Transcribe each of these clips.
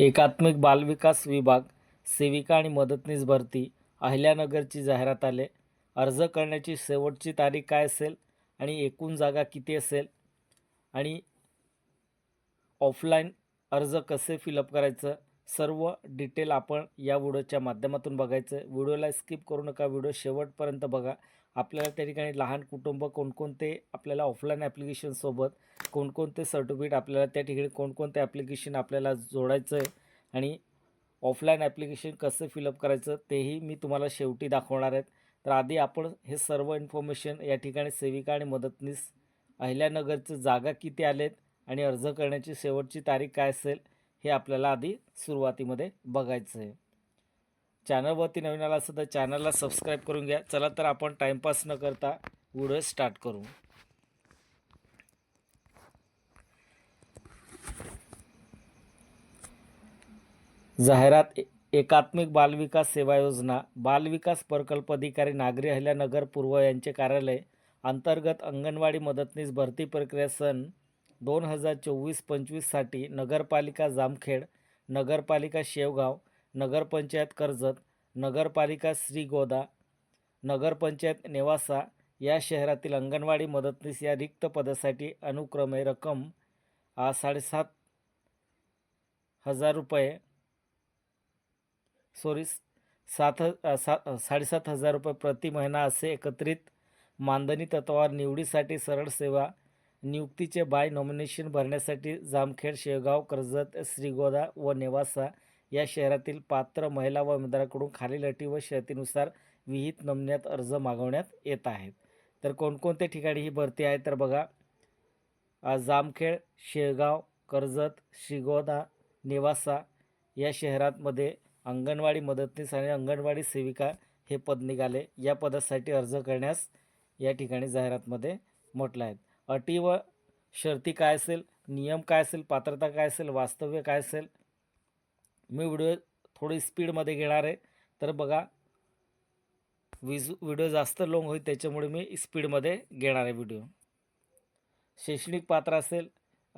एकात्मिक बालविकास विभाग सेविका आणि मदतनीस भरती अहिल्यानगरची जाहिरात आले. अर्ज करण्याची शेवटची तारीख काय असेल आणि एकूण जागा किती असेल? आणि ऑफलाईन अर्ज कसे फिलअप करायचं? सर्व डिटेल आपण या व्हिडिओच्या माध्यमातून बघायचं. व्हिडिओला स्किप करू नका. व्हिडिओ शेवटपर्यंत बघा. आपल्याला त्या ठिकाणी लहान कुटुंब कोणकोणते आपल्याला ऑफलाईन ॲप्लिकेशनसोबत कोणकोणते सर्टिफिकेट आपल्याला त्या ठिकाणी कोणकोणते ॲप्लिकेशन आपल्याला जोडायचं आहे आणि ऑफलाईन ॲप्लिकेशन कसं फिलअप करायचं तेही मी तुम्हाला शेवटी दाखवणार आहेत तर आधी आपण हे सर्व इन्फॉर्मेशन या ठिकाणी सेविका आणि मदतनीस अहिल्यानगरचं जागा किती आलेत आणि अर्ज करण्याची शेवटची तारीख काय असेल हे आपल्याला आधी सुरुवातीमध्ये बघायचं आहे चॅनलवरती नवीन आला असेल तर चॅनलला सबस्क्राईब करून घ्या. चला तर आपण टाईमपास न करता व्हिडिओ स्टार्ट करू. जाहिरात ए- एकात्मिक बालविकास सेवा योजना बालविकास प्रकल्प अधिकारी नागरी अहिल्यानगर पूर्व यांचे कार्यालय अंतर्गत अंगणवाडी मदतनीस भरती प्रक्रिया सन दोन हजार चोवीस पंचवीससाठी नगरपालिका जामखेड नगरपालिका शेवगाव नगरपंचायत कर्जत नगरपालिका श्रीगोदा नगरपंचायत नेवासा या शहरातील अंगणवाडी मदतनीस या रिक्त पदासाठी अनुक्रमे रक्कम साडेसात हजार रुपये सॉरी सात ह- सा साडेसात हजार रुपये प्रति महिना असे एकत्रित मानधनी तत्वावर निवडीसाठी सरळ सेवा नियुक्तीचे बाय नॉमिनेशन भरण्यासाठी जामखेड शेगाव कर्जत श्रीगोदा व नेवासा या शहरातील पात्र महिला व उमेदवाराकडून खालील अटी व शर्तीनुसार विहित नमुन्यात अर्ज मागवण्यात येत आहेत. तर कोणकोणत्या ठिकाणी ही भरती आहे? तर बघा जामखेड शेळगाव कर्जत श्रीगोदा नेवासा या शहरांमध्ये अंगणवाडी मदतनीस आणि अंगणवाडी सेविका हे पद निघाले. या पदासाठी अर्ज करण्यास या ठिकाणी जाहिरातमध्ये म्हटलं आहे. अटी व शर्ती काय असेल? नियम काय असेल? पात्रता काय असेल? वास्तव्य काय असेल? मी व्हिडिओ थोडी स्पीडमध्ये घेणार आहे. तर बघा विज व्हिडिओ जास्त लाँग होईल त्याच्यामुळे मी स्पीडमध्ये घेणार आहे व्हिडिओ. शैक्षणिक पात्र असेल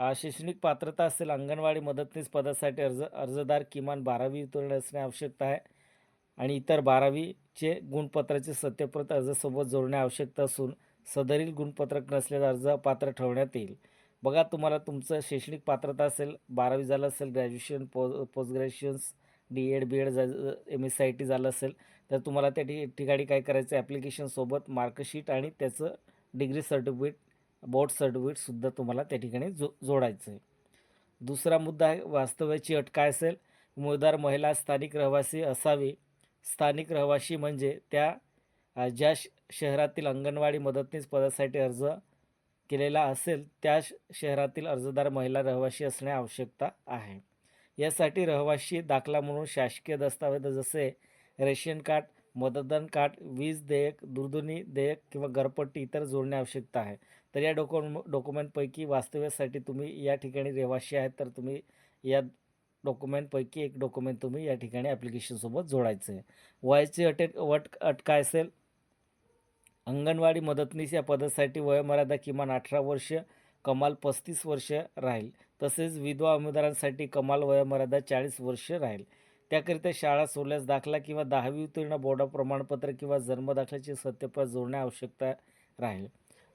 शैक्षणिक पात्रता असेल अंगणवाडी मदतनीस पदासाठी अर्ज अर्जदार किमान बारावी उत्तीर्ण असणे आवश्यकता आहे. आणि इतर बारावीचे गुणपत्राचे सत्यप्रत अर्जासोबत जोडणे आवश्यकता असून सदरील गुणपत्रक नसलेला अर्ज पात्र ठेवण्यात येईल. बघा तुम्हाला तुमचं शैक्षणिक पात्रता असेल बारावी झालं असेल ग्रॅज्युएशन पो post graduations D Ed B Ed M S C I T झालं असेल तर तुम्हाला त्या ठि ठिकाणी काय करायचं ॲप्लिकेशनसोबत मार्कशीट आणि त्याचं डिग्री सर्टिफिकेट बोट सर्टिफिकेटसुद्धा तुम्हाला त्या ठिकाणी जो जोडायचं आहे दुसरा मुद्दा आहे वास्तव्याची अट काय असेल? उमेदवार महिला स्थानिक रहिवासी असावी. स्थानिक रहिवासी म्हणजे त्या ज्या श शहरातील अंगणवाडी मदतनीस पदासाठी अर्ज केलेला असेल त्या शहरातील अर्जदार महिला रहिवासी असणे आवश्यकता आहे. यासाठी रहिवासी दाखला म्हणून शासकीय दस्तावेज जसे रेशन कार्ड मतदान कार्ड वीज देयक दूरध्वनी देयक किंवा घरपट्टी इतर जोडणे आवश्यकता आहे. तर या डॉक्युम डॉक्युमेंटपैकी वास्तव्यासाठी तुम्ही या ठिकाणी रहिवासी आहेत तर तुम्ही या डॉक्युमेंटपैकी एक डॉक्युमेंट तुम्ही या ठिकाणी ॲप्लिकेशनसोबत जोडायचं आहे. वयाची अटे वट अट काय असेल अंगणवाडी मदतनीस या पदासाठी वयोमर्यादा किमान अठरा वर्ष कमाल पस्तीस वर्ष राहील. तसेच विधवा उमेदवारांसाठी कमाल वयोमर्यादा चाळीस वर्ष राहील. त्याकरिता शाळा सोडल्यास दाखला किंवा दहावी उत्तीर्ण बोर्ड प्रमाणपत्र किंवा जन्मदाखल्याची सत्यप्रत जोडणे आवश्यकता राहील.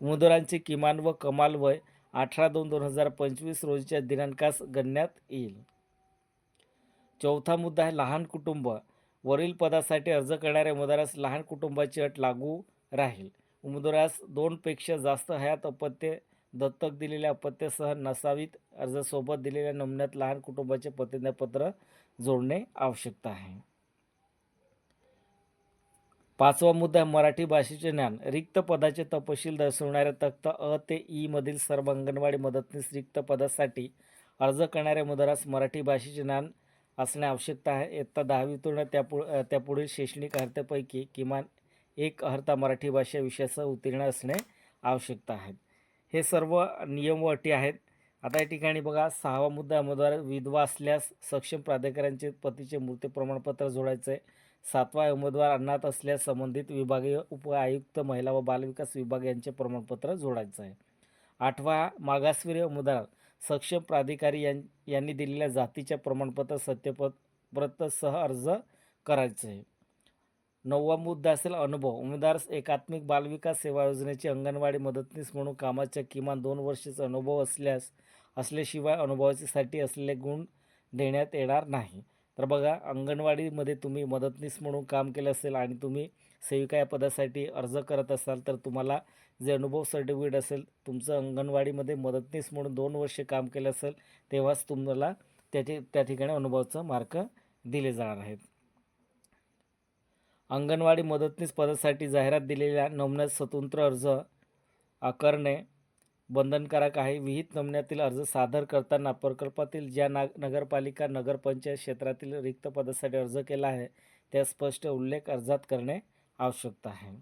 उमेदवारांचे किमान व कमाल वय अठरा दोन दोन हजार पंचवीस रोजीच्या दिनांकास गणण्यात येईल. चौथा मुद्दा आहे लहान कुटुंब. वरील पदासाठी अर्ज करणाऱ्या उमेदवारास लहान कुटुंबाची अट लागू राहील. उमेदवारास दोनपेक्षा जास्त हयात अपत्ये दत्तक दिलेल्या अपत्यासह नसावीत. अर्जासोबत दिलेल्या नमुन्यात लहान कुटुंबाचे प्रतिज्ञापत्र जोडणे आवश्यकता आहे. पाचवा मुद्दा मराठी भाषेचे ज्ञान. रिक्त पदाचे तपशील दर्शवणाऱ्या तख्त अ ते ई मधील सर्व अंगणवाडी मदतनीस रिक्त पदासाठी अर्ज करणाऱ्या मुदारास मराठी भाषेचे ज्ञान असणे आवश्यकता आहे. इयत्ता दहावी त्यापु त्यापुढील शैक्षणिक अर्हतेपैकी किमान एक अर्हता मराठी भाषा विषयासह उत्तीर्ण असणे आवश्यकता आहे. हे सर्व नियम व अटी आहेत. आता या ठिकाणी बघा सहावा मुद्दा उमेदवार विधवा असल्यास सक्षम प्राधिकाऱ्यांचे पतीचे मृत्यू प्रमाणपत्र जोडायचं आहे सातवा उमेदवार अनाथ असल्यास संबंधित विभागीय उप आयुक्त महिला व बालविकास विभाग यांचे प्रमाणपत्र जोडायचं आहे आठवा मागासवर्गीय उमेदवार सक्षम प्राधिकारी यां यांनी दिलेल्या जातीच्या प्रमाणपत्र सत्यपत्रसह अर्ज करायचं आहे नववा मुद्दा असेल अनुभव. उमेदार एकात्मिक बालविकास सेवा योजनेची अंगणवाडी मदतनीस म्हणून कामाच्या किमान दोन वर्षाचा अनुभव असल्यास असल्याशिवाय अनुभवाच्यासाठी असलेले गुण देण्यात येणार नाही. तर बघा अंगणवाडीमध्ये तुम्ही मदतनीस म्हणून काम केलं असेल आणि तुम्ही सेविका या पदासाठी अर्ज करत असाल तर तुम्हाला जे अनुभव सर्टिफिकेट असेल तुमचं अंगणवाडीमध्ये मदतनीस म्हणून दोन वर्षे काम केलं असेल तेव्हाच तुम्हाला त्याचे त्या ठिकाणी अनुभवाचं मार्क दिले जाणार आहेत. अंगणवाडी मदतनीस पदासाठी जाहिरात दिलेल्या नमुन्यात स्वतंत्र अर्ज आकारणे बंधनकारक आहे. विहित नमुन्यातील अर्ज सादर करताना प्रकल्पातील ज्या ना नगरपालिका नगरपंचायत क्षेत्रातील रिक्त पदासाठी अर्ज केला आहे त्या स्पष्ट उल्लेख अर्जात करणे आवश्यकता आहे.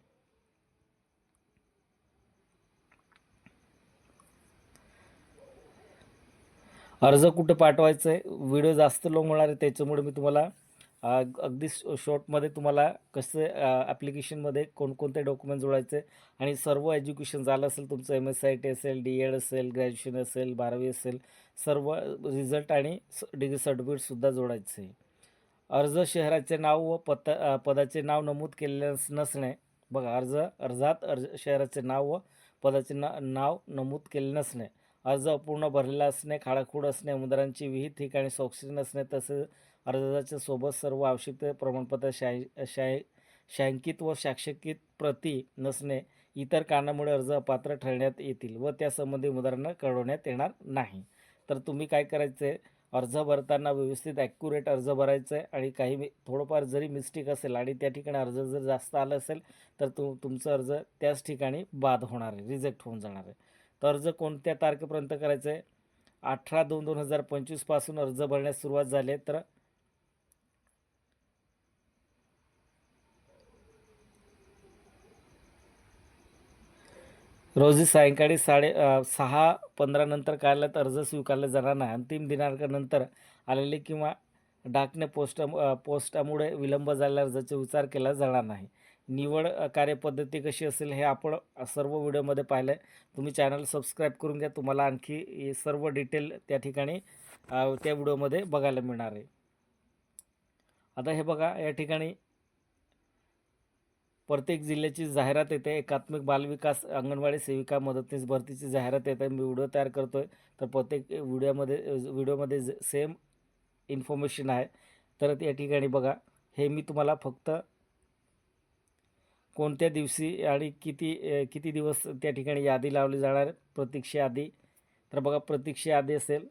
अर्ज कुठं पाठवायचं? आहे व्हिडिओ जास्त लोंग होणार आहे त्याच्यामुळे मी तुम्हाला अगदी शॉर्टमध्ये तुम्हाला कसं ॲप्लिकेशनमध्ये कोणकोणते डॉक्युमेंट जोडायचे आणि सर्व एज्युकेशन झालं असेल तुमचं एम एस आय टी असेल डी एड असेल ग्रॅज्युएशन असेल बारावी असेल सर्व रिझल्ट आणि डिग्री सर्टिफिकेटसुद्धा जोडायचं. आहे अर्ज शहराचे नाव व पत्ता पदाचे नाव नमूद केलेले नसणे बघा अर्ज अर्जात अर्ज शहराचे नाव व पदाचे ना नाव नमूद केले नसणे. अर्ज अपूर्ण भरलेला असणे खाडाखूड असणे उमेदवारांची विहित ठिकाणी स्वाक्षरी नसणे तसेच अर्जाच्या सोबत सर्व आवश्यक प्रमाणपत्र शाय शाय शांकित व शाक्षकित प्रती नसणे इतर कारणामुळे अर्ज अपात्र ठरण्यात येतील व त्यासंबंधी उदाहरणं कळवण्यात येणार नाही. तर तुम्ही काय करायचं? आहे अर्ज भरताना व्यवस्थित ॲक्युरेट अर्ज भरायचं आहे आणि काही थोडंफार जरी मिस्टेक असेल आणि त्या ठिकाणी अर्ज जर जास्त आलं असेल तर तु तुमचं अर्ज त्याच ठिकाणी बाद होणार आहे रिजेक्ट होऊन जाणार आहे. तर अर्ज कोणत्या तारखेपर्यंत करायचं? आहे अठरा दोन दोन हजार पंचवीसपासून अर्ज भरण्यास सुरुवात झाली तर रोजी सायंकाळी साडे सहा पंधरा नंतर कार्यालयात अर्ज स्वीकारले जाणार नाही. अंतिम दिनांकानंतर आलेले किंवा डाकने पोस्ट पोस्टामुळे विलंब झालेल्या अर्जाचा विचार केला जाणार नाही. निवड कार्यपद्धती कशी असेल हे आपण सर्व व्हिडिओमध्ये पाहिलं आहे तुम्ही चॅनल सबस्क्राईब करून घ्या. तुम्हाला आणखी सर्व डिटेल त्या ठिकाणी त्या व्हिडिओमध्ये बघायला मिळणार आहे. आता हे बघा या ठिकाणी प्रत्येक जिल्ह्याची जाहिरात येते. एकात्मिक बालविकास अंगणवाडी सेविका मदतनीस भरतीची जाहिरात येते. मी व्हिडिओ तयार करतो आहे तर प्रत्येक व्हिडिओमध्ये व्हिडिओमध्ये सेम इन्फॉर्मेशन आहे. तर या ठिकाणी बघा. हे मी तुम्हाला फक्त कोणत्या दिवशी आणि किती किती दिवस त्या ठिकाणी यादी लावली जाणार प्रतीक्षा यादी. तर बघा प्रतीक्षा यादी असेल.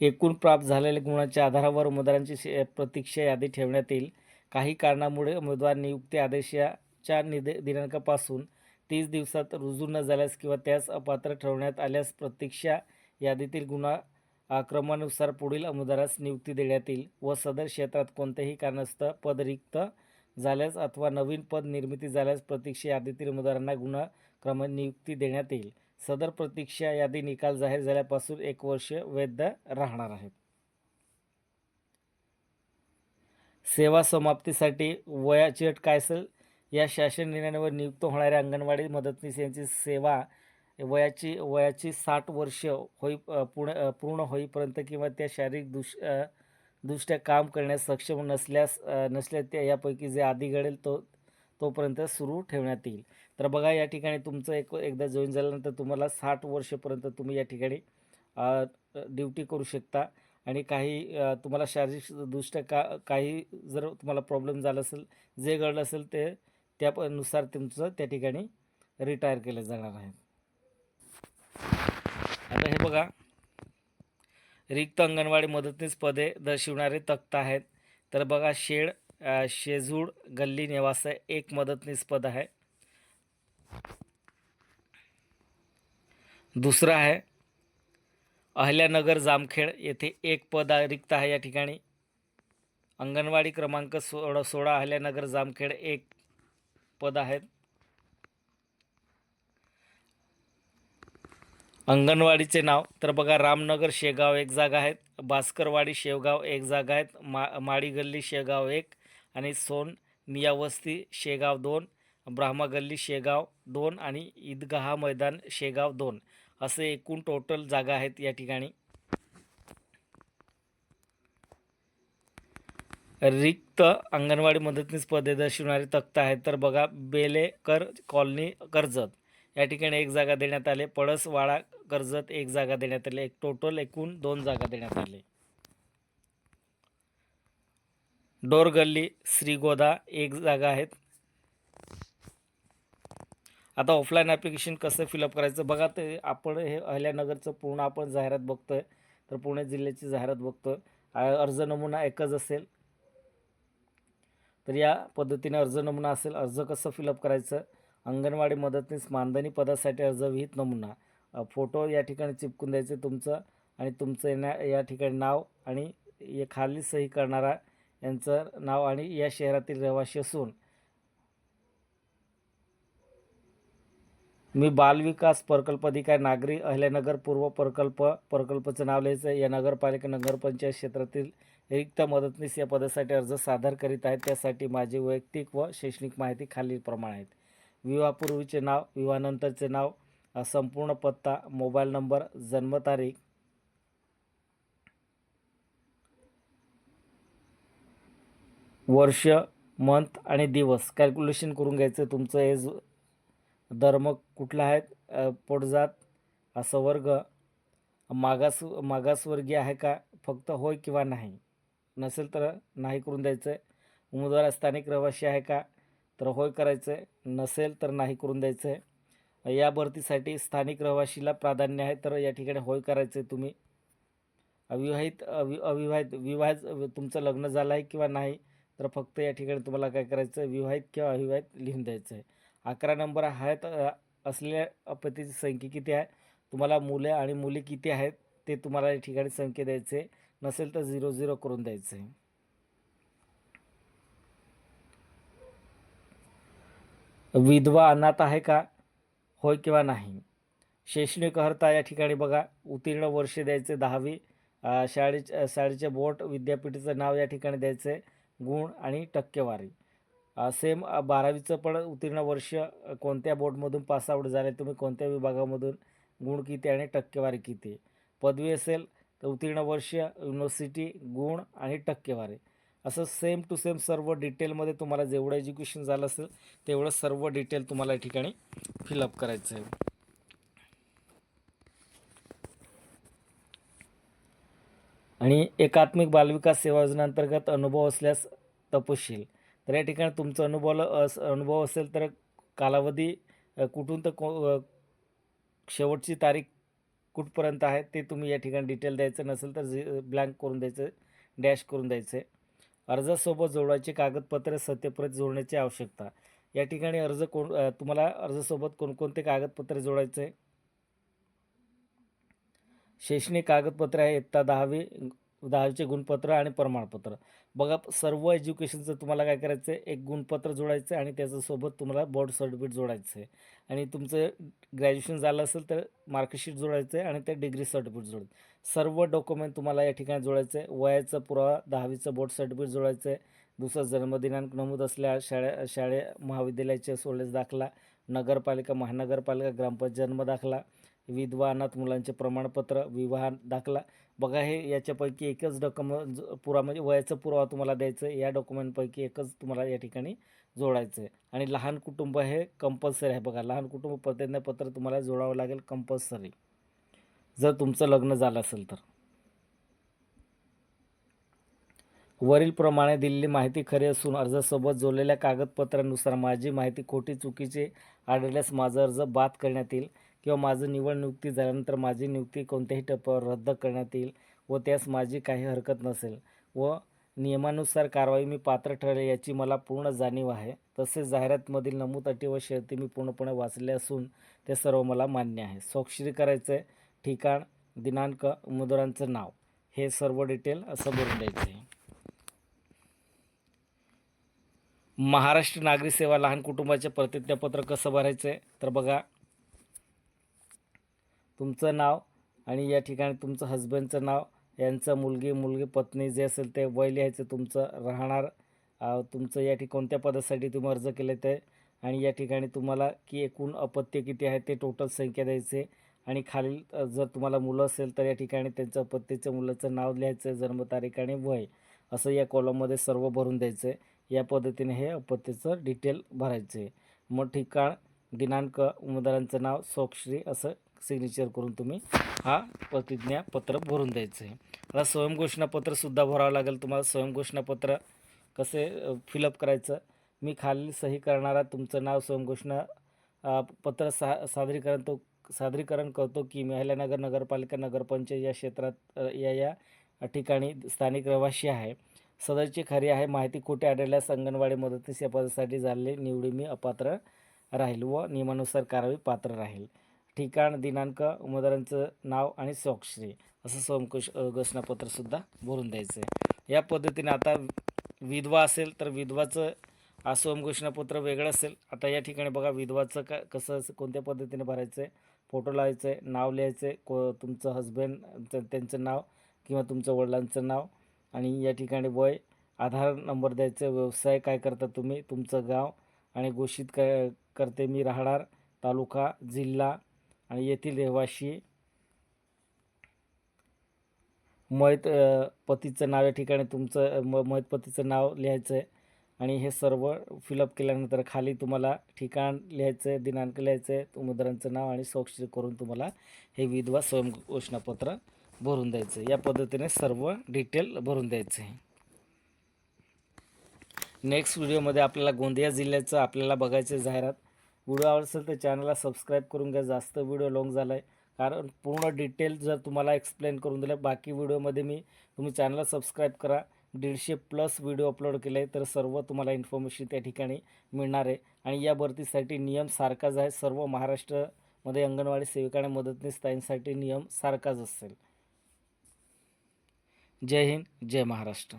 एकूण प्राप्त झालेल्या गुणांच्या आधारावर उमेदवारांची शे- प्रतीक्षा यादी ठेवण्यात येईल. काही कारणामुळे उमेदवार नियुक्ती आदेशाच्या निदे दिनांकापासून तीस दिवसात रुजू न झाल्यास किंवा त्यास अपात्र ठरवण्यात आल्यास प्रतीक्षा यादीतील गुन्हा क्रमानुसार पुढील उमेदवारास नियुक्ती देण्यात येईल व सदर क्षेत्रात कोणत्याही कारणास्तव पद रिक्त झाल्यास अथवा नवीन पद निर्मिती झाल्यास प्रतीक्षा यादीतील उमेदवारांना गुन्हा क्रम नियुक्ती देण्यात येईल. सदर प्रतीक्षा यादी निकाल जाहीर झाल्यापासून एक वर्ष वैध राहणार आहेत. सेवा समाप्तीसाठी वयाची अट काय असेल? या शासन निर्णयावर नियुक्त होणाऱ्या अंगणवाडी मदतनीस यांची सेवा वयाची वयाची साठ वर्ष होई पूर्ण पूर्ण होईपर्यंत किंवा त्या शारीरिक दुष दृष्ट्या काम करण्यास सक्षम नसल्यास नसल्या त्या यापैकी जे आधी घडेल तो तोपर्यंत सुरू ठेवण्यात येईल. तर बघा या ठिकाणी तुमचं एक एकदा जॉईन झाल्यानंतर तुम्हाला साठ वर्षपर्यंत तुम्ही या ठिकाणी ड्युटी करू शकता. आणि काही तुम्हाला शारीरिकदृष्ट्या का काही जर तुम्हाला प्रॉब्लेम झाला असेल जे घडलं असेल ते त्यानुसार तुमचं त्या ठिकाणी रिटायर केलं जाणार आहे. आता हे बघा. रिक्त अंगणवाडी मदतनीस पदे दर्शवणारे तक्ता आहेत. तर बघा शेड शेजूड गल्ली निवास एक मदतनीस पद आहे. दुसरं आहे. अहल्यानगर जामखेड येथे एक पद रिक्त आहे या ठिकाणी. अंगणवाडी क्रमांक सोळा सोळा अहल्यानगर जामखेड एक पद आहेत. अंगणवाडीचे नाव तर बघा रामनगर शेगाव एक जागा आहेत भास्करवाडी शेवगाव एक जागा आहेत मा माडी गल्ली शेगाव एक आणि सोन मियावस्ती शेगाव दोन ब्राह्मा गल्ली शेगाव दोन आणि ईदगाहा मैदान शेगाव दोन. असे एकूण टोटल जागा आहेत या ठिकाणी. रिक्त अंगणवाडी मदतनीस पदे दर्शवणारे तक्ता आहेत. तर बघा बेलेकर कॉलनी कर्जत. या ठिकाणी एक जागा देण्यात आले. पळसवाडा कर्जत एक जागा देण्यात आली. एक टोटल एकूण दोन जागा देण्यात आले. डोरगल्ली श्रीगोदा एक जागा आहेत. आता ऑफलाईन ॲप्लिकेशन कसं फिलअप करायचं? बघा ते आपण हे अहिल्यानगरचं पूर्ण आपण जाहिरात बघतो आहे तर पुणे जिल्ह्याची जाहिरात बघतो आहे अर्ज नमुना एकच असेल. तर या पद्धतीने अर्ज नमुना असेल. अर्ज कसं फिलअप करायचं? अंगणवाडी मदतनीस मानधनी पदासाठी अर्ज विहित नमुना. फोटो या ठिकाणी चिपकून द्यायचे तुमचं आणि तुमचं येण्या या ठिकाणी नाव आणि खाली सही करणारा यांचं नाव आणि या शहरातील रहिवासी असून मी बालविकास प्रकल्प अधिकारी नागरी अहिल्यानगर पूर्व प्रकल्प प्रकल्पाचं नाव लिहायचं या नगरपालिका नगरपंचायत क्षेत्रातील रिक्त मदतनीस या पदासाठी अर्ज सादर करीत आहे त्यासाठी माझी वैयक्तिक व शैक्षणिक माहिती खालीलप्रमाणे आहेत. विवाहापूर्वीचे नाव विवाहानंतरचे नाव संपूर्ण पत्ता मोबाईल नंबर जन्मतारीख वर्ष मंथ आणि दिवस. कॅल्क्युलेशन करून घ्यायचं तुमचं एज धर्म कुठला आहे? पोटजात असं वर्ग. मागास मागासवर्गीय आहे का? फक्त होय किंवा नाही? नसेल तर नाही करून द्यायचं. आहे उमेदवार स्थानिक रहिवासी आहे का? तर होय करायचं आहे नसेल तर नाही करून द्यायचं आहे या भरतीसाठी स्थानिक रहिवाशीला प्राधान्य आहे तर या ठिकाणी होय करायचं आहे तुम्ही. अविवाहित अवि अविवाहित विवाहित तुमचं लग्न झालं आहे किंवा नाही तर फक्त या ठिकाणी तुम्हाला काय करायचं आहे विवाहित किंवा अविवाहित लिहून द्यायचं आहे अकरा नंबर आहेत असलेल्या अपत्याची संख्या किती आहे? तुम्हाला मुले आणि मुली किती आहेत? ते तुम्हाला या ठिकाणी संख्या द्यायचे. नसेल तर झिरो झिरो करून द्यायचे. विधवा अनाथ आहे का? होय किंवा नाही? शैक्षणिक अर्हता या ठिकाणी बघा. उत्तीर्ण वर्ष द्यायचे दहावी. शाळेच्या शाळेचे बोट विद्यापीठाचं नाव या ठिकाणी द्यायचं. आहे गुण आणि टक्केवारी. सेम बारावीचं पण उत्तीर्ण वर्ष कोणत्या बोर्डमधून पासआउट झाले तुम्ही कोणत्या विभागामधून गुण किती आणि टक्केवारी किती? पदवी असेल तर उत्तीर्ण वर्ष युनिव्हर्सिटी गुण आणि टक्केवारी. असं सेम टू सेम सर्व डिटेलमध्ये तुम्हाला जेवढं एज्युकेशन झालं असेल तेवढं सर्व डिटेल तुम्हाला या ठिकाणी फिलअप करायचं आहे. आणि एकात्मिक बालविकास सेवा योजनेअंतर्गत अनुभव असल्यास तपशील. तर या ठिकाणी तुमचं अनुभव अस अनुभव असेल तर कालावधी कुठून तर को शेवटची तारीख कुठपर्यंत आहे ते तुम्ही या ठिकाणी डिटेल द्यायचं नसेल तर झि ब्लँक करून द्यायचं डॅश करून द्यायचं. आहे अर्जासोबत जोडायचे कागदपत्रे सत्यप्रत जोडण्याची आवश्यकता. या ठिकाणी अर्ज कोण तुम्हाला अर्जासोबत कोणकोणते कागदपत्रे जोडायचे? शैक्षणिक कागदपत्रे आहे इत्ता दहावी दहावीचे गुणपत्र आणि प्रमाणपत्र. बघा सर्व एज्युकेशनचं तुम्हाला काय करायचं आहे एक गुणपत्र जोडायचं आहे आणि त्याच्यासोबत तुम्हाला बोर्ड सर्टिफिकेट जोडायचं आहे आणि तुमचं ग्रॅज्युएशन झालं असेल तर मार्कशीट जोडायचं आहे आणि ते डिग्री सर्टिफिकेट जोडायचं. सर्व डॉक्युमेंट तुम्हाला या ठिकाणी जोडायचं आहे वयाचा पुरावा दहावीचं बोर्ड सर्टिफिकेट जोडायचं आहे दुसरा जन्मदिनांक नमूद असल्या शाळे शाळे महाविद्यालयाचे सोडल्यास दाखला. नगरपालिका महानगरपालिका ग्रामपंचायत जन्म दाखला. विधवा अनाथ मुलांचे प्रमाणपत्र विवाह दाखला. बघा हे याच्यापैकी एकच डॉक्युमेंट पुरा म्हणजे वयाचा पुरावा तुम्हाला द्यायचं आहे. या डॉक्युमेंटपैकी एकच तुम्हाला या ठिकाणी जोडायचं आहे. आणि लहान कुटुंब हे कंपल्सरी आहे बघा. लहान कुटुंब प्रतिज्ञापत्र तुम्हाला जोडावं लागेल कंपल्सरी जर तुमचं लग्न झालं असेल तर. वरीलप्रमाणे दिलेली माहिती खरी असून अर्जासोबत जोडलेल्या कागदपत्रानुसार माझी माहिती खोटी चुकीची आढळल्यास माझा अर्ज बाद करण्यात येईल. किंवा माझं निवड नियुक्ती झाल्यानंतर माझी नियुक्ती कोणत्याही टप्प्यावर रद्द करण्यात येईल व त्यास माझी काही हरकत नसेल व नियमानुसार कारवाई मी पात्र ठरले याची मला पूर्ण जाणीव आहे. तसेच जाहिरातमधील नमूद अटी व शर्ती मी पूर्णपणे वाचले असून ते सर्व मला मान्य आहे. स्वाक्षरी करायचे ठिकाण दिनांक उमेदवारांचं नाव हे सर्व डिटेल असं भरून द्यायचं. महाराष्ट्र नागरी सेवा लहान कुटुंबाचे प्रतिज्ञापत्र कसं भरायचं? तर बघा तुमचं नाव आणि या ठिकाणी तुमचं हजबंडचं नाव यांचं मुलगी मुलगी पत्नी जे असेल ते वय लिहायचं तुमचं राहणार. तुमचं या ठिकाणी कोणत्या पदासाठी तुम्ही अर्ज केले ते आणि या ठिकाणी तुम्हाला की एकूण अपत्य किती आहे ते टोटल संख्या द्यायचे. आणि खालील जर तुम्हाला मुलं असेल तर या ठिकाणी त्यांचं अपत्याच्या मुलाचं नाव लिहायचं जन्मतारीख आणि वय असं या कॉलममध्ये सर्व भरून द्यायचं. आहे या पद्धतीने हे अपत्याचं डिटेल भरायचं. आहे मग ठिकाण दिनांक उमेदवारांचं नाव स्वाक्षरी असं सिग्नेचर करून तुम्ही हा प्रतिज्ञापत्र भरून द्यायचं आहे. आता स्वयंघोषणापत्रसुद्धा भरावं लागेल तुम्हाला. स्वयंघोषणापत्र कसे फिलअप करायचं? मी खालील सही करणारा तुमचं नाव स्वयंघोषणा पत्र सा सादरीकरण तो सादरीकरण करतो की महिलानगर नगरपालिका नगरपंचायत या क्षेत्रात या या ठिकाणी स्थानिक रहिवासी आहे. सदरची खरी आहे माहिती खोटी आढळल्यास अंगणवाडी मदतनीस या पदासाठी झालेली निवडी मी अपात्र राहील व नियमानुसार कारवाई पात्र राहील. ठिकाण दिनांक उमेदवारांचं नाव आणि स्वाक्षरी असं स्वयंघोष घोषणापत्रसुद्धा भरून द्यायचं आहे या पद्धतीने आता विधवा असेल तर विधवाचं हा घोषणापत्र वेगळं असेल आता या ठिकाणी बघा विधवाचं का कसं असं कोणत्या पद्धतीने भरायचं आहे फोटो लावायचं आहे नाव लिहायचं आहे को तुमचं हजबंड त्यांचं नाव किंवा तुमचं वडिलांचं नाव आणि या ठिकाणी वय आधार नंबर द्यायचं व्यवसाय काय करता तुम्ही तुमचं गाव आणि घोषित क करते मी राहणार तालुका जिल्हा आणि येथील रहिवाशी मैत पतीचं नाव या ठिकाणी तुमचं म मयत पतीचं नाव लिहायचं आहे आणि हे सर्व फिलअप केल्यानंतर खाली तुम्हाला ठिकाण लिहायचं आहे दिनांक लिहायचं आहे उमेदवारांचं नाव आणि स्वाक्षरी करून तुम्हाला हे विधवा स्वयंघोषणापत्र भरून द्यायचं आहे या पद्धतीने सर्व डिटेल भरून द्यायचं आहे नेक्स्ट व्हिडिओमध्ये आपल्याला गोंदिया जिल्ह्याचं आपल्याला बघायचं आहे जाहिरात. व्हिडिओ आवडत असेल तर चॅनलला सबस्क्राईब करून घ्या. जास्त व्हिडिओ लॉंग झाला आहे कारण पूर्ण डिटेल जर तुम्हाला एक्सप्लेन करून दिलं बाकी व्हिडिओमध्ये मी तुम्ही चॅनलला सबस्क्राईब करा. दीडशे प्लस व्हिडिओ अपलोड केले आहे तर सर्व तुम्हाला इन्फॉर्मेशन त्या ठिकाणी मिळणार आहे. आणि या भरतीसाठी नियम सारखाच आहे. सर्व महाराष्ट्रामध्ये अंगणवाडी सेविका आणि मदतनीस ताईंसाठी नियम सारखाच असेल. जय हिंद जय महाराष्ट्र.